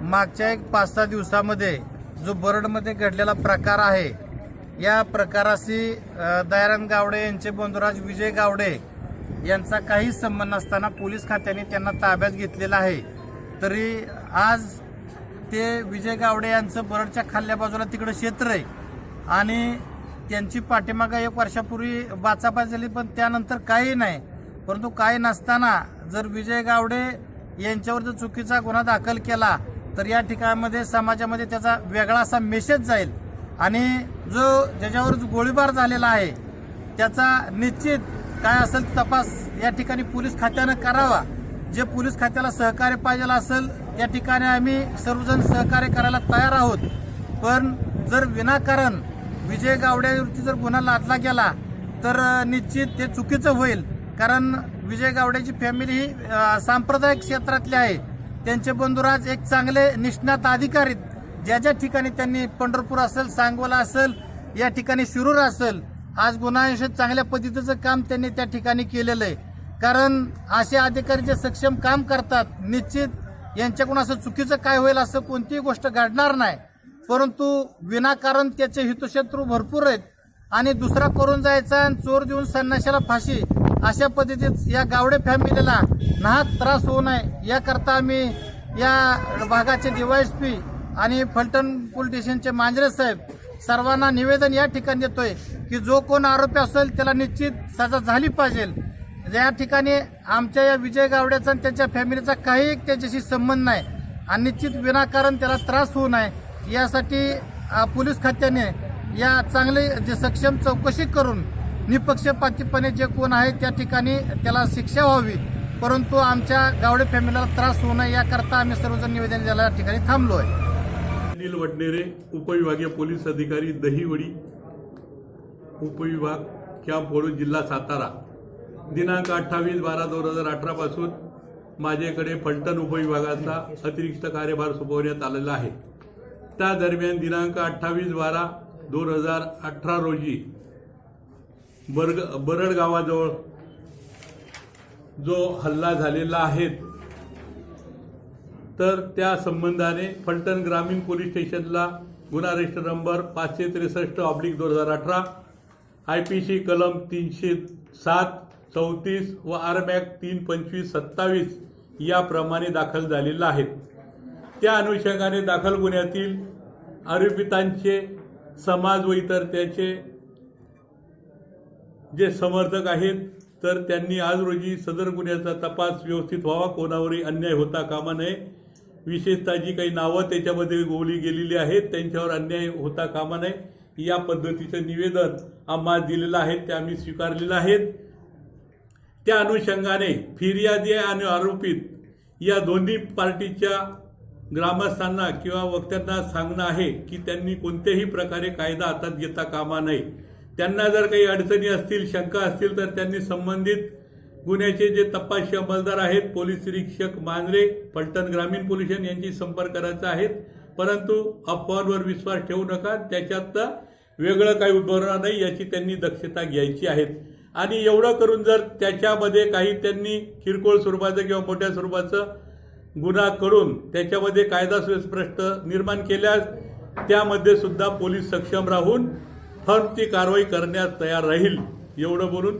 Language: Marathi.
मागच्या एक पाच सहा दिवसामध्ये जो बरडमध्ये घडलेला प्रकार आहे या प्रकाराशी अ, दयानंद गावडे यांचे बंधुराज विजय गावडे यांचा काहीच संबंध नसताना पोलीस खात्याने त्यांना ताब्यात घेतलेला आहे. तरी आज ते विजय गावडे यांचं बरडच्या खाल्ल्या बाजूला तिकडं क्षेत्र आहे आणि त्यांची पाठीमागा एक वर्षापूर्वी बाचाबाच झाली पण त्यानंतर काही नाही. परंतु काही नसताना जर विजय गावडे यांच्यावर जर चुकीचा गुन्हा दाखल केला तर या ठिकाणामध्ये समाजामध्ये त्याचा वेगळा असा मेसेज जाईल. आणि जो ज्याच्यावर जो गोळीबार झालेला आहे त्याचा निश्चित काय असेल तपास या ठिकाणी पोलीस खात्यानं करावा. जे पोलीस खात्याला सहकार्य पाहिजे असेल या ठिकाणी आम्ही सर्वजण सहकार्य करायला तयार आहोत. पण जर विनाकारण विजय गावड्यावरती जर गुन्हा लादला गेला तर निश्चित ते चुकीचं होईल. कारण विजय गावड्याची फॅमिली ही सांप्रदायिक क्षेत्रातली आहे. त्यांचे बंधुराज एक चांगले निष्णात अधिकारी आहेत. ज्या ज्या ठिकाणी त्यांनी पंढरपूर असेल सांगोला असेल या ठिकाणी शिरूर असेल आज गुन्हा चांगल्या पद्धतीचं काम त्यांनी त्या ठिकाणी केलेलं आहे. कारण असे अधिकारी जे सक्षम काम करतात निश्चित यांच्याकडून असं चुकीचं काय होईल असं कोणतीही गोष्ट घडणार नाही. परंतु विनाकारण त्याचे हितशत्रू भरपूर आहेत. आणि दुसरा करून जायचा आणि चोर देऊन संन्याशाला फाशी अशा पद्धतीत या गावडे फॅमिलीला नाहक त्रास होऊ नये. याकरता आम्ही या भागाचे डीवायएसपी आणि फलटण पोलीस स्टेशनचे मांजरे साहेब सर्वांना निवेदन या ठिकाणी देतोय की जो कोण आरोपी असेल त्याला निश्चित सजा झाली पाहिजे. या ठिकाणी आमच्या या विजय गावड्याचा आणि त्यांच्या फॅमिलीचा काही त्याच्याशी संबंध नाही आणि निश्चित विनाकारण त्याला त्रास होऊ नये. यासाठी पोलीस खात्याने या चांगले जे सक्षम चौकशी करून निपक्षपातीपणे जे कोण आहे त्या ठिकाणी त्याला शिक्षा व्हावी. परंतु आमच्या गावडे फॅमिलीला त्रास होऊ नये याकरता आम्ही सर्वजण निवेदन द्यायला या ठिकाणी थांबलो आहे अनिल वडनेरे उपविभागीय पोलीस अधिकारी दहिवडी उपविभाग कॅम्प वडून जिल्हा सातारा. दिनांक अठ्ठावीस बारा दोन हजार अठरा पासून माझ्याकडे फलटण उपविभागाचा अतिरिक्त कार्यभार सोपवण्यात आलेला आहे. त्या दरम्यान दिनांक अठ्ठावीस बारा दोन हजार अठरा रोजी बरग बरड गावाजवळ जो हल्ला झालेला आहे तर त्या संबंधाने फलटण ग्रामीण पोलीस स्टेशनला गुन्हा रजिस्टर नंबर पाचशे त्रेसष्ट ऑब्लिक दोन हजार अठरा आय पी सी कलम तीनशे सात चौतीस व आरमॅक तीन पंचवीस सत्तावीस याप्रमाणे दाखल झालेला आहेत त्या अनुषंगाने दाखल गुन्ह्यातील आरोपितांचे समाज व इतर त्याचे जे समर्थक आहेत तर त्यांनी आज रोजी सदर गुन्ह्याचा तपास व्यवस्थित व्हावा कोणावरही अन्याय होता कामा नये. विशेषतः जी काही नावं त्याच्यामध्ये गोवली गेलेली आहेत त्यांच्यावर अन्याय होता कामा नये. या पद्धतीचं निवेदन आम्हाला दिलेलं आहे ते आम्ही स्वीकारलेलं आहेत. त्या अनुषंगाने फिर्यादी आणि आरोपित या दोन्ही पार्टीच्या ग्रामस्थांना किंवा वक्त्यांना सांगणं आहे की त्यांनी कोणत्याही प्रकारे कायदा हातात घेता कामा नये. त्यांना जर काही अडचणी असतील शंका असतील तर त्यांनी संबंधित गुन्ह्याचे जे तपासशी अंमलदार आहेत पोलीस निरीक्षक मांजरे फलटण ग्रामीण पोल्युशन यांची संपर्क करायचा आहेत परंतु अफवांवर विश्वास ठेवू नका त्याच्यात वेगळं काही उद्भवणार नाही याची त्यांनी दक्षता घ्यायची आहे. आणि एवढं करून जर त्याच्यामध्ये काही त्यांनी किरकोळ स्वरूपाचं किंवा मोठ्या स्वरूपाचं गुन्हा करून त्याच्यामध्ये कायदा सुव्यवस्था निर्माण केल्यास त्यामध्ये सुद्धा पोलीस सक्षम राहून फर्म ती कारवाई करण्यास तयार राहील एवढं बोलून.